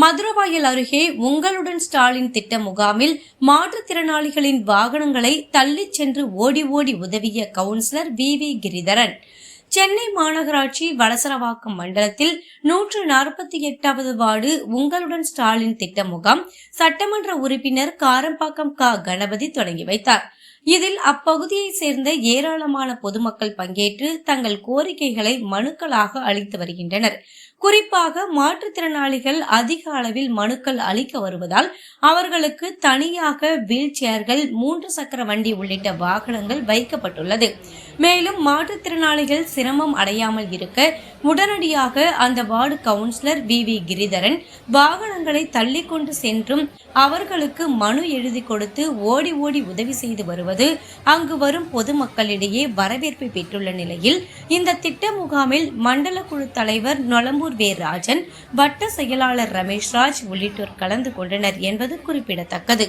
மதுரவாயல் அருகே உங்களுடன் ஸ்டாலின் திட்ட முகாமில் மாற்றுத்திறனாளிகளின் வாகனங்களை தள்ளிச் சென்று ஓடி ஓடி உதவிய councillor V V Giridharan. Chennai மாநகராட்சி வலசரவாக்கம் மண்டலத்தில் நூற்று நாற்பத்தி எட்டாவது வார்டு உங்களுடன் ஸ்டாலின் திட்ட முகாம் சட்டமன்ற உறுப்பினர் காரம்பாக்கம் கா கணபதி தொடங்கி வைத்தார். இதில் அப்பகுதியைச் சேர்ந்த ஏராளமான பொதுமக்கள் பங்கேற்று தங்கள் கோரிக்கைகளை மனுக்களாக அளித்து வருகின்றனர். குறிப்பாக மாற்றுத்திறனாளிகள் அதிக அளவில் மனுக்கள் அளிக்க வருவதால் அவர்களுக்கு தனியாக வீல் சேர்கள் மூன்று சக்கர வண்டி உள்ளிட்ட வாகனங்கள் வைக்கப்பட்டுள்ளது. மேலும் மாற்றுத்திறனாளிகள் சிரமம் அடையாமல் இருக்க உடனடியாக அந்த ward councillor V V Giridharan வாகனங்களை தள்ளி கொண்டு சென்றும் அவர்களுக்கு மனு எழுதி கொடுத்து ஓடி ஓடி உதவி செய்து வருவது அங்கு வரும் பொதுமக்களிடையே வரவேற்பை பெற்றுள்ள நிலையில் இந்த திட்ட முகாமில் மண்டல குழு தலைவர் நொளம்பூர் வே ராஜன் வட்ட செயலாளர் ரமேஷ்ராஜ் உள்ளிட்டோர் கலந்து கொண்டனர் என்பது குறிப்பிடத்தக்கது.